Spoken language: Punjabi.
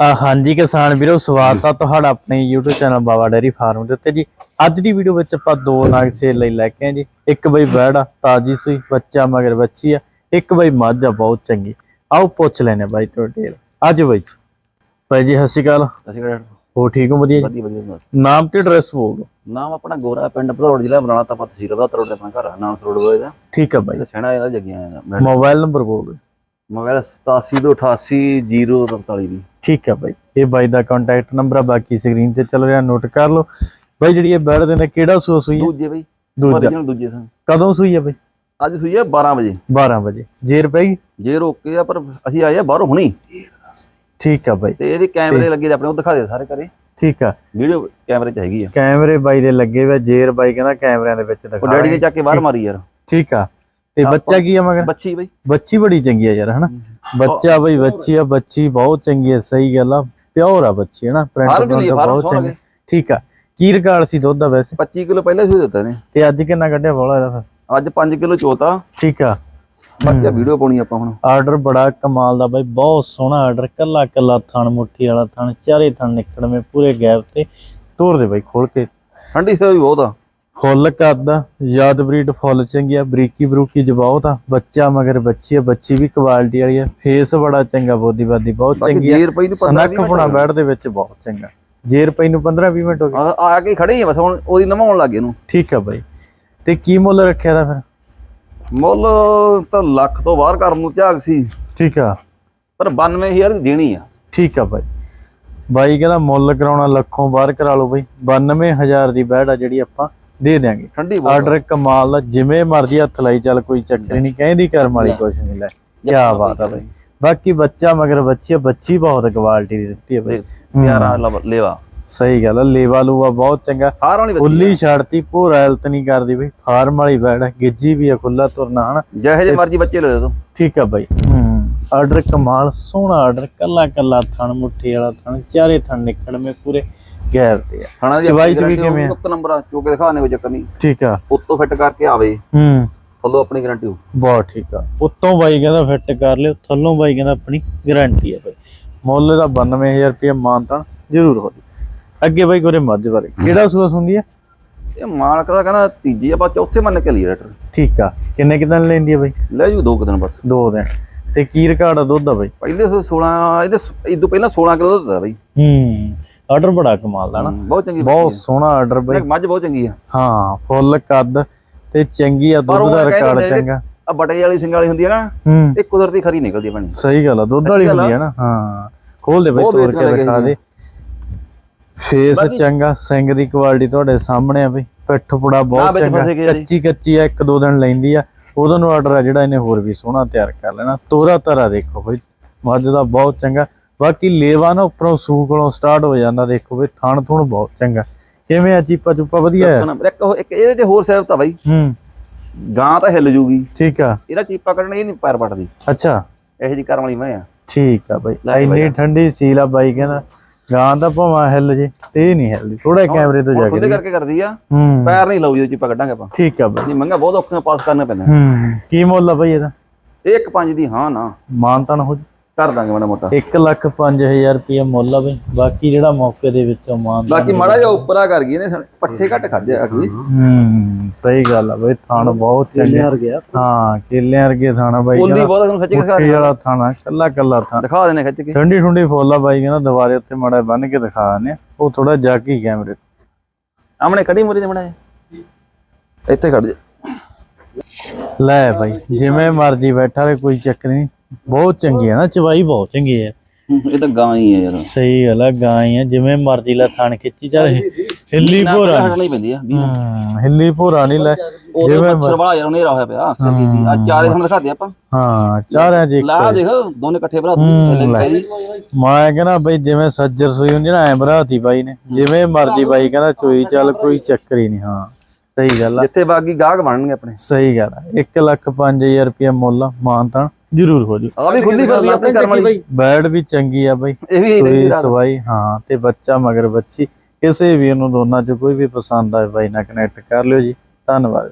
ਹਾਂਜੀ ਕਿਸਾਨ ਵੀਰੋ ਸਵਾਗਤ ਆ ਤੁਹਾਡਾ ਆਪਣੇ YouTube channel Baba dairy farm ਦੇ ਉੱਤੇ ਜੀ। ਅੱਜ ਦੀ ਵੀਡੀਓ ਵਿੱਚ ਆਪਾਂ ਦੋ ਨਾਗ ਸੇਲ ਲਈ ਲੈ ਕੇ ਆਏ ਜੀ। ਇੱਕ ਬਈ ਬੈੜ ਆ ਤਾਜੀ ਸੂਈ ਬੱਚਾ ਮਗਰ ਬੱਚੀ ਆ। ਇੱਕ ਬਈ ਮੱਝ ਆ ਬਹੁਤ ਚੰਗੀ। ਆਓ ਪੁੱਛ ਲੈਨੇ ਬਾਈ ਤੋਂ ਡਿਟੇਲ ਅੱਜ ਬਈ ਜੀ। ਭਾਈ ਜੀ ਸਤਿ ਸ਼੍ਰੀ ਅਕਾਲ। ਕਿਹੜਾ ਹੋ ਠੀਕ ਹੋ? ਵਧੀਆ ਜੀ? ਵਧੀਆ ਵਧੀਆ ਨਾਮ ਤੇ ਐਡਰੈਸ ਬੋਲ ਦਿਓ। ਨਾਮ ਆਪਣਾ ਗੋਰਾ ਪਿੰਡ ਭਦੌੜ ਜ਼ਿਲ੍ਹਾ ਬਰਾਣਾ ਤਾਂ ਤਹਿਸੀਲ ਦਾ ਤਰੋੜ ਆਪਣਾ ਘਰ ਆ ਨਾਮ ਸਰੋੜ ਹੋਏ ਦਾ। ਠੀਕ ਆ ਬਾਈ। ਸੈਣਾ ਇਹਦਾ ਜੱਗੀਆਂ ਮੋਬਾਈਲ ਨੰਬਰ ਬੋਲ ਦਿਓ। ਮੋਬਾਈਲ 8788 ਦੀ ਠੀਕ ਆ ਬਾਈ। ਇਹ ਬਾਈ ਦਾ ਕੰਟੈਕਟ ਨੰਬਰ ਆ ਬਾਕੀ ਸਕਰੀਨ ਤੇ ਚੱਲ ਰਿਹਾ ਨੋਟ ਕਰ ਲਓ। ਬਾਈ ਜਿਹੜੀ ਇਹ ਬੈੜ ਦੇ ਨੇ ਕਿਹੜਾ ਸੂਆ ਸੂਈ ਹੈ? ਦੂਜੇ ਬਈ। ਦੂਜਾ। ਦੂਜੇ ਸਨ ਕਦੋਂ ਸੂਈ ਹੈ ਬਾਈ? ਅੱਜ ਸੂਈ ਹੈ 12 ਵਜੇ। 12 ਵਜੇ। ਜੇਰ ਪੈ ਗਈ ਜੇ ਰੋਕੇ ਆ ਪਰ ਅਸੀਂ ਆਏ ਆ ਬਾਹਰੋਂ ਹੁਣੀ। ਠੀਕ ਆ ਬਾਈ। ਤੇ ਇਹਦੇ ਕੈਮਰੇ ਲੱਗੇ ਤੇ ਆਪਣੇ ਉਹ ਦਿਖਾ ਦੇ ਸਾਰੇ ਕਰੇ ਠੀਕ ਆ। ਵੀਡੀਓ ਕੈਮਰੇ ਚ ਹੈਗੀ ਆ। ਕੈਮਰੇ ਬਾਈ ਦੇ ਲੱਗੇ ਆ, ਜੇਰ ਬਾਈ ਕਹਿੰਦਾ ਕੈਮਰਿਆਂ ਦੇ ਵਿੱਚ ਉਹ ਦਿਖਾ ਡੈਡੀ ਨੇ ਚੱਕ ਕੇ ਬਾਹਰ ਮਾਰੀ ਯਾਰ। ਠੀਕ ਆ। ਤੇ ਬੱਚਾ ਕੀ ਆ ਮਗਰ? ਬੱਚੀ ਬਈ। ਬੱਚੀ ਬੜੀ ਚੰਗੀ ਆ ਯਾਰ ਹਨਾ? ਬੱਚਾ ਬਈ ਬੱਚੀ ਆ ਬੱਚੀ ਬਹੁਤ ਚੰਗੀ ਆ ਸਹੀ ਗੱਲ ਆ ਪਿਓਰ ਆ ਬੱਚੀ ਚ ਲਈ ਪ੍ਰਿੰਟ ਬਹੁਤ ਚੰਗੀ। ਠੀਕ ਆ ਕੀ ਰਿਕਾਰਡ ਸੀ ਦੁੱਧ ਦਾ ਵੈਸੇ। 25 ਕਿਲੋ ਪਹਿਲੇ ਸੂਈ ਦਿੱਤਾ ਨੇ। ਤੇ ਅੱਜ ਕਿੰਨਾ ਕੱਢਿਆ ਬੋਲਾ ਇਹਦਾ ਫਿਰ? ਅੱਜ 5 ਕਿਲੋ ਚੋਤਾ ਠੀਕ ਆ। ਬਾਕੀ ਵੀਡੀਓ ਪਾਉਣੀ ਆਪਾਂ ਹੁਣ। ਆਰਡਰ ਬੜਾ ਕਮਾਲ ਦਾ ਬਾਈ ਬਹੁਤ ਸੋਹਣਾ ਆਰਡਰ ਕੱਲਾ ਕੱਲਾ ਥਣ ਮੁੱਠੀ ਵਾਲਾ ਥਣ ਚਾਰੇ ਥਣ ਨਿਕੜਵੇਂ ਪੂਰੇ ਗੈਪ ਤੇ। ਤੋਰ ਦੇ ਬਾਈ ਖੋਲ ਕੇ। ਠੰਡੀ ਸੇ ਵੀ ਬਹੁਤ ਆ। ਫੁੱਲ ਕਰਦਾ ਯਾਦ ਬਰੀਡ ਫੁੱਲ ਚੰਗੀ ਆ ਬਰੀਕੀ ਬਰੂਕੀ ਜਵਾਉਤ ਆ। ਬੱਚਾ ਮਗਰ ਬੱਚੀ ਆ ਬੱਚੀ ਵੀ ਕੁਆਲਿਟੀ ਵਾਲੀ ਆ। ਫੇਸ ਬੜਾ ਚੰਗਾ ਬੋਦੀ ਬਾਦੀ ਬਹੁਤ ਚੰਗੀ ਆ। ਜੇਰ ਪਈ ਨੂੰ 15 ਸਨੱਖ ਪੁਣਾ ਬੈਠ ਦੇ ਵਿੱਚ ਬਹੁਤ ਚੰਗਾ। ਜੇਰ ਪਈ ਨੂੰ 15 20 ਮਿੰਟ ਹੋ ਗਏ। ਆ ਕੇ ਖੜੇ ਹੀ ਬਸ ਹੁਣ ਉਹਦੀ ਨਵਾਉਣ ਲੱਗੇ ਇਹਨੂੰ ਠੀਕ ਆ ਬਾਈ। ਤੇ ਕੀ ਮੁੱਲ ਰੱਖਿਆ ਦਾ ਫਿਰ? ਮੁੱਲ ਤਾਂ ਲੱਖ ਤੋਂ ਬਾਹਰ ਕਰਨ ਨੂੰ ਝਾਕ ਸੀ। ਠੀਕ ਆ। ਪਰ 92000 ਦੀ ਦੇਣੀ ਆ। ਠੀਕ ਆ ਬਾਈ। ਬਾਈ ਕਹਿੰਦਾ ਮੁੱਲ ਕਰਾਉਣਾ ਲੱਖੋਂ ਬਾਹਰ ਕਰਾ ਲਓ ਬਾਈ। 92000 ਦੀ ਬੈੜ ਆ ਜਿਹੜੀ ਆਪਾਂ ਦੇ ਦਿਆਂਗੇ। ਠੰਡੀ ਆਰਡਰ ਕਮਾਲ ਦਾ ਜਿਵੇਂ ਮਰਜ਼ੀ ਹੱਥ ਲਾਈ ਚੱਲ ਕੋਈ ਚੱਕਰ ਨਹੀਂ ਕਹਿੰਦੀ ਕਰਮ ਵਾਲੀ ਕੁਛ ਨਹੀਂ ਲੈ ਕੀ ਬਾਤ ਆ ਬਾਈ। ਬਾਕੀ ਬੱਚਾ ਮਗਰ ਬੱਚੀ ਬੱਚੀ ਬਹੁਤ ਕੁਆਲਿਟੀ ਦੀ ਦਿੱਤੀ ਹੈ ਬਾਈ। ਪਿਆਰਾ ਲਵ- ਸਹੀ ਗੱਲ ਆ ਲੇਵਾ ਲੂਆ ਬਹੁਤ ਚੰਗਾ। ਵਾਲੀ ਖੁੱਲੀ ਛੱਡਤੀ ਭੋਰਾ ਹੈਲਤ ਨਹੀਂ ਕਰਦੀ ਬਈ। ਫਾਰਮ ਵਾਲੀ ਬੈੜ ਹੈ ਗਿੱਜੀ ਵੀ ਆ ਖੁੱਲਾ ਤੁਰਨਾ ਹਨਾ। ਜਿਹੇ ਜੇ ਮਰਜ਼ੀ ਬੱਚੇ ਲੈ ਦੋ। ਠੀਕ ਆ ਬਾਈ ਹੂੰ। ਆਰਡਰ ਕਮਾਲ ਸੋਹਣਾ ਆਰਡਰ ਕੱਲਾ ਕੱਲਾ ਥਣ ਮੁੱਠੀ ਵਾਲਾ ਥਣ ਚਾਰੇ ਥਣ ਨਿਕੜਵੇਂ ਪੂਰੇ। ਗੈਰ ਤੇ ਆ। ਖਾਣਾ ਦੀ ਚਵਾਈ ਚ ਵੀ ਕਿਵੇਂ ਆ? ਇੱਕ ਨੰਬਰ ਆ ਚੋ ਕੇ ਦਿਖਾਣੇ ਕੋਈ ਚੱਕਰ ਨਹੀਂ। ਠੀਕ ਆ। ਉੱਤੋਂ ਫਿੱਟ ਕਰਕੇ ਆਵੇ। ਹੂੰ। ਥੱਲੋਂ ਆਪਣੀ ਗਾਰੰਟੀ ਹੋ ਬਹੁਤ ਠੀਕ ਆ। ਉੱਤੋਂ ਬਾਈ ਕਹਿੰਦਾ ਫਿੱਟ ਕਰ ਲਿਓ ਥੱਲੋਂ ਬਾਈ ਕਹਿੰਦਾ ਆਪਣੀ ਗਾਰੰਟੀ ਆ ਬਾਈ। ਮੁੱਲ ਦਾ 92000 ਰੁਪਏ ਮਾਨਤਾਨ ਜ਼ਰੂਰ ਹੋ ਜੀ। ਅੱਗੇ ਬਾਈ ਕੋਰੇ ਮੱਝ ਬਾਰੇ। ਕਿਹੜਾ ਸੂਸ ਹੁੰਦੀ ਆ? ਇਹ ਮਾਲਕ ਦਾ ਕਹਿੰਦਾ ਤੀਜੀ ਆਪਾਂ ਚੌਥੇ ਮੰਨ ਕੇ ਲਈ ਰੈਟਰ ਠੀਕ ਆ। ਕਿੰਨੇ ਕਿਦਾਂ ਲੈਂਦੀ ਆ ਬਾਈ? ਲੈ ਜੂ ਦੋ ਕੁ ਦਿਨ ਬਸ। ਦੋ ਦਿਨ। ਤੇ ਕੀ ਰਿਕਾਰਡ ਆ ਦੁੱਧ ਦਾ ਬਾਈ? ਪਹਿਲੇ ਸੌ 16 ਇਹਦੇ ਇਦੋਂ ਪਹਿਲਾਂ 16 ਕਿਲੋ ਦਾ ਦਿੱਤਾ ਬਈ। ਹੂੰ। ਆਰਡਰ ਬੜਾ ਕਮਾਲ ਦਾ ਨਾ। ਬਹੁਤ ਚੰਗੀ ਬਹੁਤ ਸੋਹਣਾ ਆਰਡਰ ਬਾਈ। ਮੱਝ ਬਹੁਤ ਚੰਗੀ ਆ। ਹਾਂ ਫੁੱਲ ਕੱਦ ਤੇ ਚੰਗੀ ਆ ਦੁੱਧ ਦਾ ਰਿਕਾਰਡ ਚੰਗਾ। ਆ ਬਟੇ ਵਾਲੀ ਸਿੰਘ ਵਾਲੀ ਹੁੰਦੀ ਆ ਨਾ ਹੂੰ। ਇਹ ਕੁਦਰਤੀ ਖਰੀ ਨਿਕਲਦੀ ਆ ਬਣੀ ਸਹੀ ਗੱਲ ਆ ਦੁੱਧ ਵਾਲੀ ਹੁੰਦੀ ਆ ਨਾ ਹਾਂ। ਖੋਲ ਦੇ ਬਾਈ ਤੋੜ ਕੇ ਦਿਖਾ ਦੇ। ਫੇਸ ਚੰਗਾ ਸਿੰਘ ਦੀ ਕੁਆਲਿਟੀ ਤੁਹਾਡੇ ਸਾਹਮਣੇ ਆ ਬਈ। ਪਿੱਠ ਪੁੜਾ ਬਹੁਤ ਚੰਗਾ। ਕੱਚੀ ਕੱਚੀ ਆ ਇੱਕ ਦੋ ਦਿਨ ਲੈਂਦੀ ਆ। ਉਹਦਾ ਨੂੰ ਆਰਡਰ ਆ ਜਿਹੜਾ ਇਹਨੇ ਹੋਰ ਵੀ ਸੋਹਣਾ ਤਿਆਰ ਕਰ ਲੈਣਾ। ਤੋਰਾ ਤਰਾ ਦੇਖੋ ਬਈ ਮੱਝ ਦਾ ਬਹੁਤ ਚੰਗਾ। ਬਾਕੀ ਲੇਵਾ ਨਾ ਉੱਪਰੋਂ ਸੂ ਕੋਲੋਂ ਸਟਾਰਟ ਹੋ ਜਾਂਦਾ ਦੇਖੋ ਬਈ ਥਣ ਥੁਣ ਬਹੁਤ ਚੰਗਾ। ਕਿਵੇਂ ਆ ਚੀਪਾ ਚੁੱਪਾ? ਵਧੀਆ ਹੈ। ਇੱਕ ਇੱਕ ਇਹਦੇ ਤੇ ਹੋਰ ਸਹਿਬਤ ਆ ਬਾਈ। ਹੂੰ। ਗਾਂ ਤਾਂ ਹਿੱਲ ਜੂਗੀ। ਠੀਕ ਆ। ਇਹਦਾ ਚੀਪਾ ਕੱਢਣਾ ਇਹ ਨਹੀਂ ਪੈਰ ਪਟਦੀ ਅੱਛਾ। ਇਹੋ ਜੀ ਕਰਨ ਵਾਲੀ ਮੈਂ ਆ। ਠੀਕ ਆ ਬਾਈ। ਇੰਨੀ ਠੰਡੀ ਸੀਲ ਆ ਬਾਈ ਕਹਿੰਦਾ। ਗਾਂ ਦਾ ਭਾਵੇਂ ਹਿੱਲ ਜੇ ਤੇ ਇਹ ਨਹੀਂ ਹਿੱਲਦੀ। ਥੋੜਾ ਕੈਮਰੇ ਤੋਂ ਜਾ ਕੇ ਖੁੱਲੇ ਕਰਕੇ ਕਰਦੀ ਆ। ਪੈਰ ਨਹੀਂ ਲਾਉ ਜੋ ਚੀਪਾ ਕੱਢਾਂਗੇ ਆਪਾਂ। ਠੀਕ ਆ ਬਾਈ। ਨਹੀਂ ਮੰਗਾ ਬਹੁਤ ਔਖੀਆਂ ਪਾਸ ਕਰਨਾ ਪੈਂਦਾ ਹੂੰ। ਕੀ ਮੁੱਲ ਆ ਬਾਈ ਇਹਦਾ? ਇਹ ਇੱਕ ਪੰਜ ਦੀ ਹਾਂ ਨਾ। ਮਾਨਤਨ ਹੋ ਕਰ ਦਾਂਗੇ ਮਾੜਾ ਮੋਟਾ। 1 ਲੱਖ 5000 ਰੁਪਏ ਮੁੱਲ ਆ ਬਈ। ਬਾਕੀ ਜਿਹੜਾ ਮੌਕੇ ਦੇ ਵਿੱਚੋਂ ਮਾਨਤਨ ਬਾਕੀ ਮਾੜਾ ਜਿਹਾ ਉੱਪਰਾ ਕਰ ਗਈ ਨੇ ਪੱਠੇ ਘੱਟ ਖਾਦੇ ਆ ਗਈ ਹੂੰ ਸਹੀ ਗੱਲ ਆ ਬਈ ਥਣ ਬਹੁਤ ਚੰਗੇ। ਗਿਆ ਹਾਂ ਕੇਲਿਆਂ ਵਰਗੇ ਥਾਣਾ ਬਾਈ ਕਹਿੰਦਾ ਬਹੁਤ ਤੁਹਾਨੂੰ ਖਿੱਚ ਕੇ ਦਿਖਾ ਵਾਲਾ ਥਾਣਾ ਕੱਲਾ ਕੱਲਾ ਥਾਣਾ। ਦਿਖਾ ਦੇਣੇ ਖਿੱਚ ਕੇ। ਠੰਡੀ ਠੰਡੀ ਫੁੱਲ ਆ ਬਾਈ ਕਹਿੰਦਾ ਦੁਬਾਰੇ ਉੱਤੇ ਮਾੜਾ ਬੰਨ ਕੇ ਦਿਖਾ ਨੇ ਉਹ ਥੋੜਾ ਜਾਕੀ ਕੈਮਰੇ ਆਮਣੇ ਖੜੀ ਮੁਰੀ ਦੇ ਮੜਾ ਇੱਥੇ ਖੜ ਜਾ। ਲੈ ਬਾਈ ਜਿਵੇਂ ਮਰਜ਼ੀ ਬੈਠਾ ਰਹੇ ਕੋਈ ਚੱਕਰ ਨਹੀਂ। ਬਹੁਤ ਚੰਗੀ ਹੈ ਨਾ ਚਵਾਈ ਬਹੁਤ ਚੰਗੀ ਹੈ ਇਹ ਤਾਂ ਗਾਂ ਹੀ ਆ ਯਾਰ। ਸਹੀ ਗੱਲ ਆ ਗਾਂ ਹੀ ਆ ਜਿਵੇਂ ਮਰਜ਼ੀ ਲੈ ਥਣ ਖਿੱਚੀ ਚੱਲ ਹਿੱਲੀ ਭੋਰਾ ਨੀ। ਹਟਣੀ ਪੈਂਦੀ ਆ ਹੂੰ ਹਿੱਲੀ ਭੋਰਾ ਨਹੀਂ ਲੈ ਉਹਦੇ ਮੱਛਰ ਵਾਲਾ ਯਾਰ ਉਹਨੇ ਹੋਇਆ ਪਿਆ ਚੱਲੀ ਸੀ। ਆ ਚਾਰੇ ਸਾਨੂੰ ਦਿਖਾਦੇ ਆਪਾਂ। ਹਾਂ ਚਾਰਿਆਂ ਇੱਕ। ਲਾ ਦੇਖ ਦੋਨੇ ਇਕੱਠੇ ਭਰਾ ਜੀ। ਮੈਂ ਕਹਿੰਦਾ ਬਈ ਜਿਵੇਂ ਸੱਜਰ ਸੂਈ ਹੁੰਦੀ ਨਾ ਐ ਭਰਾਤੀ ਬਾਈ ਨੇ। ਜਿਵੇਂ ਮਰਜ਼ੀ ਬਾਈ ਕਹਿੰਦਾ ਚੋਈ ਚੱਲ ਕੋਈ ਚੱਕਰ ਹੀ ਨਹੀਂ ਹਾਂ। ਸਹੀ ਗੱਲ ਆ। ਜਿੱਥੇ ਬਾਗੀ ਗਾਹਕ ਬਣਨਗੇ ਆਪਣੇ। ਸਹੀ ਗੱਲ ਆ। 1 ਲੱਖ 5000 ਰੁਪਏ ਮੁੱਲ ਮਾਨਤਾਂ ਜ਼ਰੂਰ ਹੋ ਜੂ ਆ ਵੀ ਖੁੱਲੀ ਕਰਦੀ ਆਪਣੇ ਕਰਮ ਵਾਲੀ। ਬੈਡ ਵੀ ਚੰਗੀ ਆ ਬਾਈ। ਇਹ ਵੀ ਸੂਈ ਸਵਾਈ ਹਾਂ ਤੇ ਬੱਚਾ ਮਗਰ ਬੱਚੀ। ਕਿਸੇ ਵੀ ਨੂੰ ਦੋਨਾਂ ਚ ਕੋਈ ਵੀ ਪਸੰਦ ਆਏ ਬਾਈ ਨਾਲ ਕਨੈਕਟ ਕਰ ਲਿਓ ਜੀ। ਧੰਨਵਾਦ।